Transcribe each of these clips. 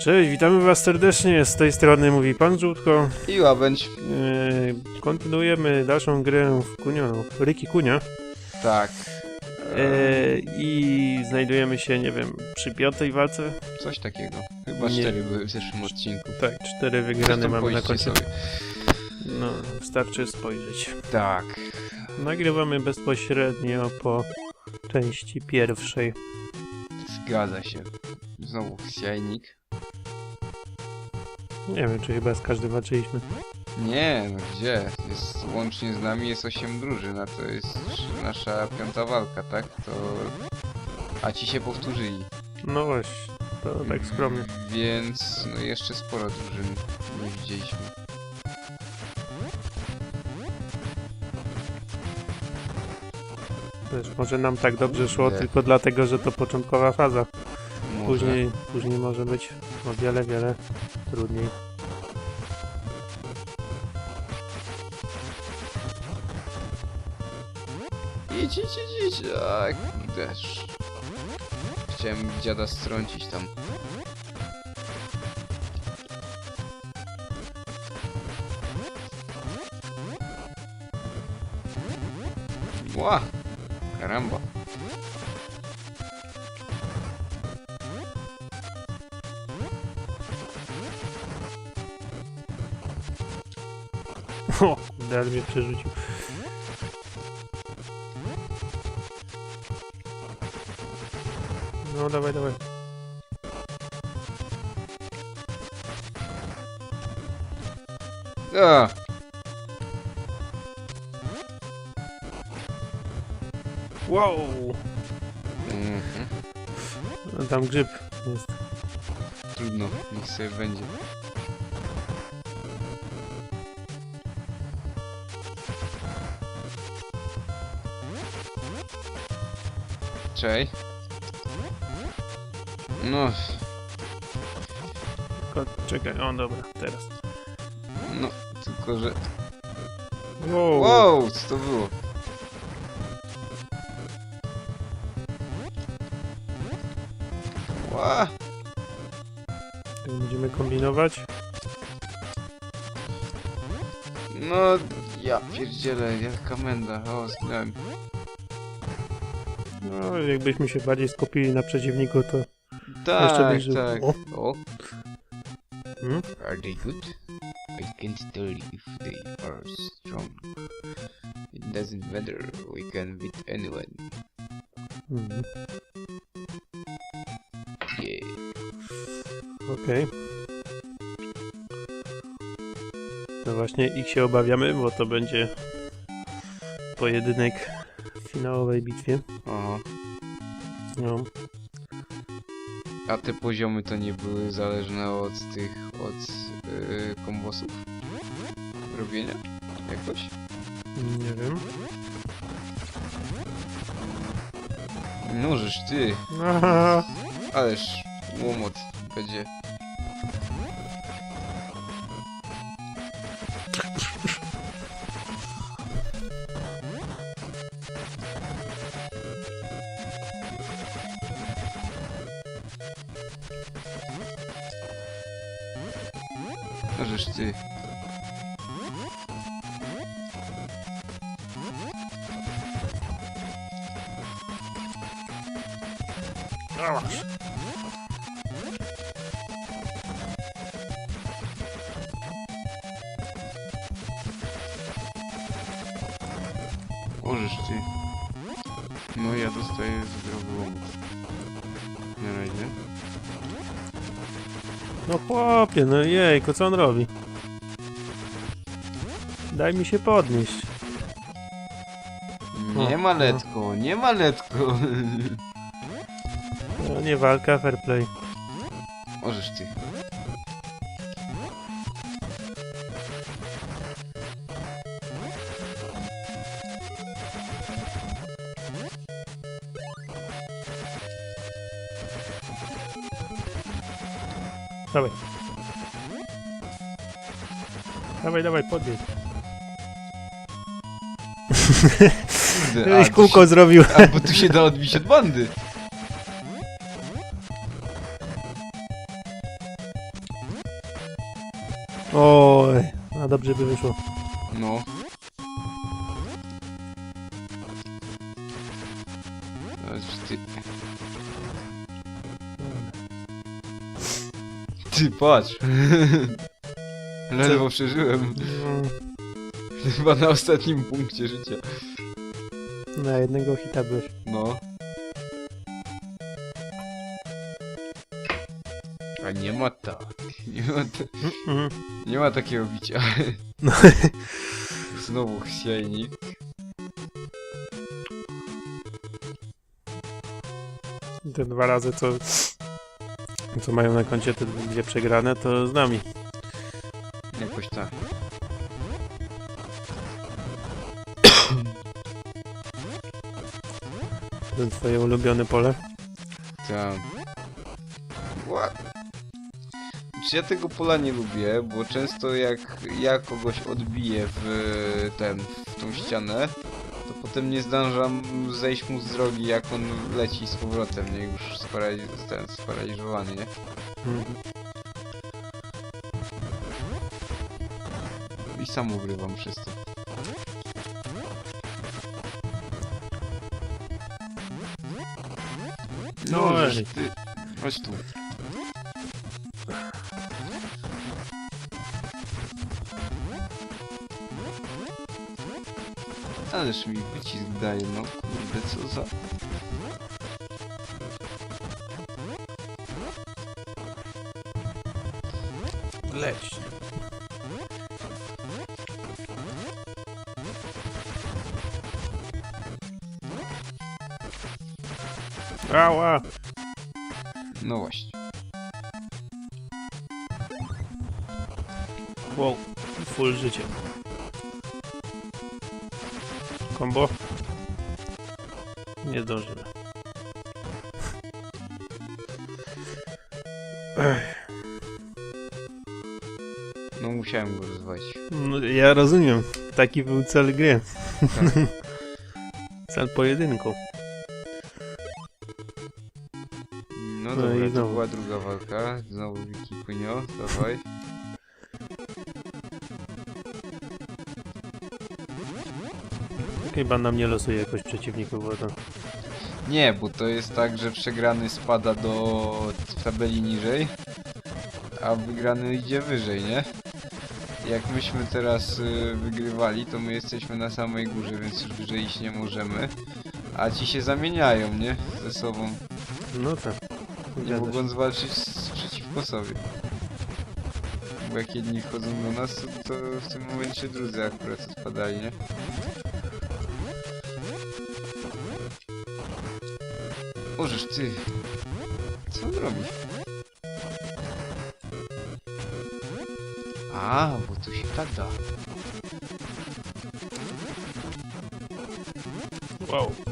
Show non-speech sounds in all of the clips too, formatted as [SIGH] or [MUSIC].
Cześć, witamy was serdecznie. Z tej strony mówi pan Żółtko. I łabędź. Yy, kontynuujemy dalszą grę w Kunio, Ryki Kunia. Tak. Yy, I znajdujemy się, nie wiem, przy piątej walce. Coś takiego. Chyba Nie. cztery były w zeszłym odcinku. Tak, cztery wygrane mamy na końcu. sobie. No, wystarczy spojrzeć. Tak. Nagrywamy bezpośrednio po części pierwszej. Zgadza się. Znowu siajnik. Nie wiem, czy chyba z każdym walczyliśmy. Nie, no gdzie? Jest, łącznie z nami jest 8 drużyn, a to jest nasza piąta walka, tak? To... A ci się powtórzyli. No właśnie, to tak skromnie. Więc no jeszcze sporo drużyn nie widzieliśmy. Wiesz, może nam tak dobrze szło Nie. tylko dlatego, że to początkowa faza. Może. Później, później może być o wiele, wiele trudniej. Idź, idź, idź, idź. A, deszcz. Chciałem dziada strącić tam. Ła! Karamba. O, kurde, ale mnie przerzucił. No, dawaj, dawaj. Wow! Mhm. No, Tam grzyb jest. Trudno, niech sobie będzie. Cześć. No, Tylko, czekaj, o dobra, teraz. no, tylko że... Wow! Wow, co to było? Będziemy kombinować. No, ja pierdzielę, jaka menda. O, zginąłem. No, jakbyśmy się bardziej skupili na przeciwniku, to... Tak, tak. O. O, Hmm? are they good? I can't tell if they are strong. It doesn't matter, we can beat anyone. Mhm. Okej. No właśnie, ich się obawiamy, bo to będzie pojedynek w finałowej bitwie. Aha. No, A te poziomy to nie były zależne od tych, od yy, kombosów? Robienia? Jakoś? nie wiem. Nożysz ty, Aha, ależ łomot będzie. Nożysz ty. Ach. No chłopie, no jejku, co on robi? Daj mi się podnieść. Nie O, ma no. nie ma letko. [LAUGHS] No nie walka, fair play. Możesz ty. Dawaj. Dawaj, dawaj, podjedź. Kurde, Jakieś kółko się- zrobił. A bo tu się da odbić od bandy. Oj, no dobrze by wyszło. No. Ty, patrz! [LAUGHS] Ledwo przeżyłem. Mm, Chyba na ostatnim punkcie życia. Na jednego hita byłeś. No. A nie ma tak. Nie ma, ta... Nie ma takiego bicia. No. [LAUGHS] Znowu chsiejnik. Te dwa razy, co, co mają na koncie te dwie przegrane, to z nami. Jakoś tak. [COUGHS] To twoje ulubione pole. Ła- Czy ja tego pola nie lubię, bo często jak ja kogoś odbiję w ten, w tą ścianę, potem nie zdążam zejść mu z drogi, jak on leci z powrotem, nie? Już sparaliz ten, sparaliżowany, nie? Mhm. I sam ugrywam przez to. No, ej. ty... Chodź tu. Ależ mi wycisk daje, no kurde, co za... Leć. Ała! No właśnie. Wow, full życie. Kombo? Nie zdążymy. No musiałem go rozwalić. no, ja rozumiem. Taki był cel gry. Tak. [LAUGHS] cel pojedynku. No No dobra, to znowu. była druga walka. Znowu Wiki Kunio, dawaj. Chyba nam nie losuje jakoś przeciwników, bo to... Nie, bo to jest tak, że przegrany spada do tabeli niżej, a wygrany idzie wyżej, nie? Jak myśmy teraz y, wygrywali, to my jesteśmy na samej górze, więc już wyżej iść nie możemy. A ci się zamieniają, nie? Ze sobą. No tak. Nie Zgadza się. mogą zwalczyć z, przeciwko sobie. Bo jak jedni wchodzą do nas, to, to w tym momencie drudzy akurat odpadali, nie? Możesz ty. Co on robi? A, bo tu się tak da. Wow.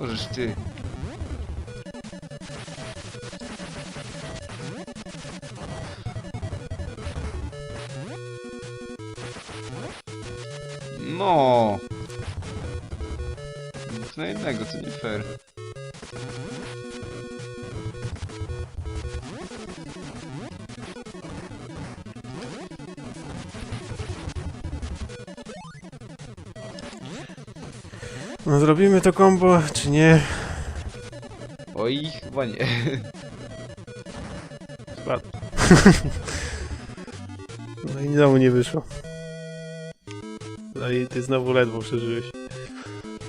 Możesz ty. No. Dwóch na jednego, to nie fair. No zrobimy to kombo, czy nie? Oj, chyba nie. Spadł. [LAUGHS] no i znowu nie wyszło. No i ty znowu ledwo przeżyłeś.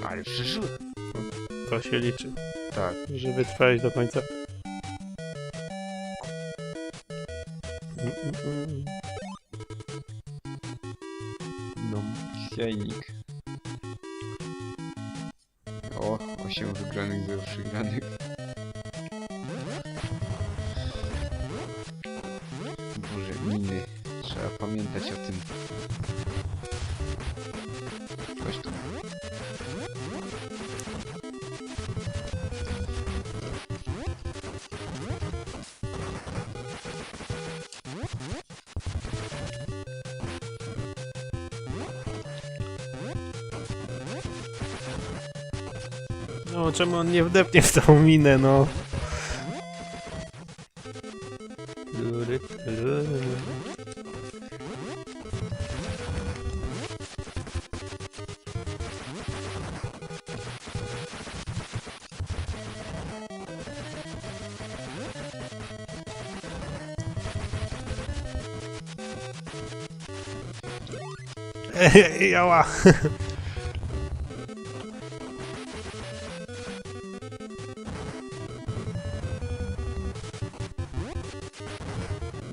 Ale przeżyłem. To się liczy. Tak. Że wytrwałeś do końca. Chodź tu. No, czemu on nie wdepnie w tą minę, no? Ej, Jała.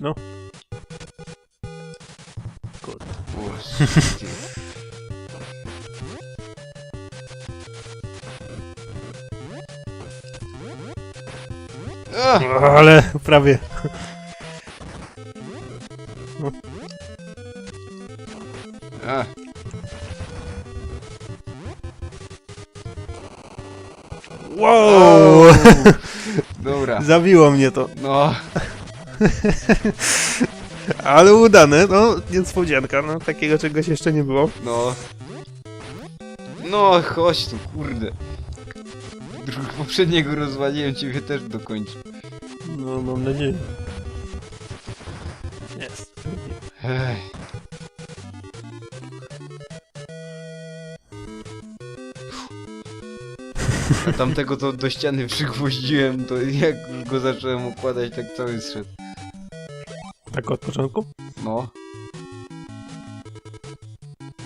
No. Kurde. Boże, ty. Ah! Dobra. Zabiło mnie to. No, [LAUGHS] Ale udane, no niespodzianka, no takiego czegoś jeszcze nie było. no. No, chodź tu, kurde. Drugi poprzedniego rozwaliłem, ciebie też dokończę. No mam nadzieję. Jest. Ej. A tamtego to do ściany przygwoździłem, to jak go zacząłem układać, tak cały zszedł. Tak od początku? No.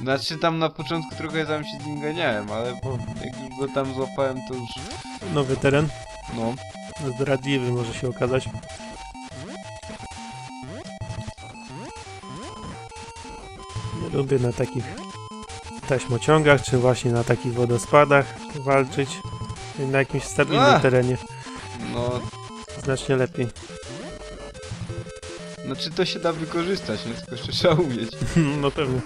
Znaczy tam na początku trochę tam się z nim ganiałem, ale jak już go tam złapałem, to już... Nowy teren. No. Zdradliwy może się okazać. Nie lubię na takich taśmociągach, czy właśnie na takich wodospadach walczyć. Na jakimś stabilnym A! terenie. No, Znacznie lepiej. znaczy to się da wykorzystać, nie? Tylko jeszcze trzeba umieć. [LAUGHS] No pewnie.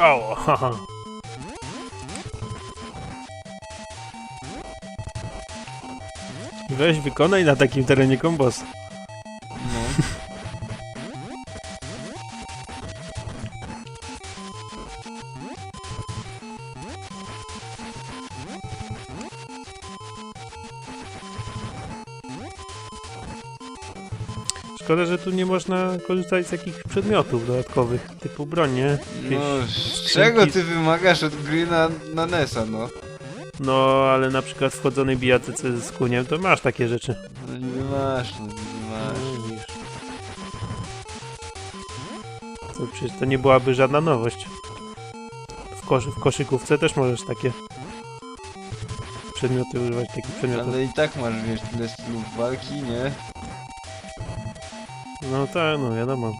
O, haha. Weź wykonaj na takim terenie kombos. No. Szkoda, że tu nie można korzystać z jakichś przedmiotów dodatkowych, typu broń, nie? No, z czego skrzynki. ty wymagasz od gry na, na NES-a, no? No, ale na przykład w wchodzonej bijatyce z kuniem to masz takie rzeczy. No nie masz, no nie masz. To przecież to nie byłaby żadna nowość. W, koszy, w koszykówce też możesz takie przedmioty używać, takich przedmiotów. Ale i tak masz, wiesz, tyle stylów walki, nie? No tak, no wiadomo.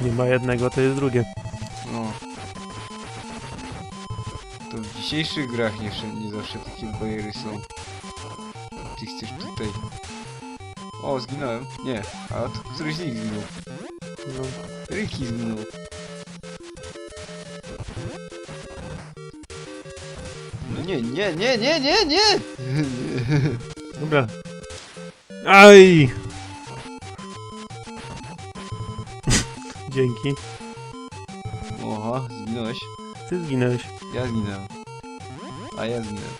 Nie ma jednego, to jest drugie. To w dzisiejszych grach nie, nie zawsze takie bariery są. Ty chcesz tutaj... O, zginąłem? Nie, a to któryś z nich zginął. No. Ricky zginął. No nie, nie, nie, nie, nie, nie! [LAUGHS] Dobra. Aj! [LAUGHS] Dzięki. Oha, zginąłeś. Ty zginąłeś. Ja zginąłem. A ja zginąłem.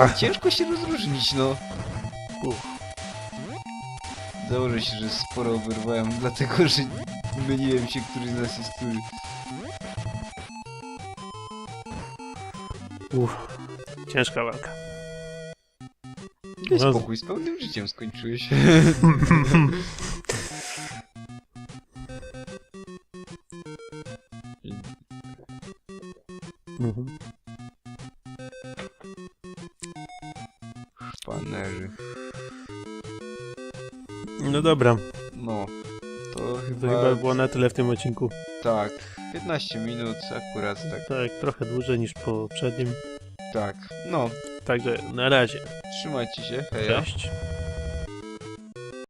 Ach, Ciężko się rozróżnić, no. Uff. Założę się, że sporo wyrwałem, [LAUGHS] dlatego że myliłem się, który z nas jest który. uff. Ciężka walka. Daj No z- spokój, z pełnym życiem skończyłeś. [LAUGHS] [LAUGHS] Mhm. Panerzy. No dobra, No. To to chyba... chyba było na tyle w tym odcinku. Tak. 15 minut akurat, tak. Tak, trochę dłużej niż po poprzednim. Tak. No. Także na razie. Trzymajcie się. Heja. Cześć.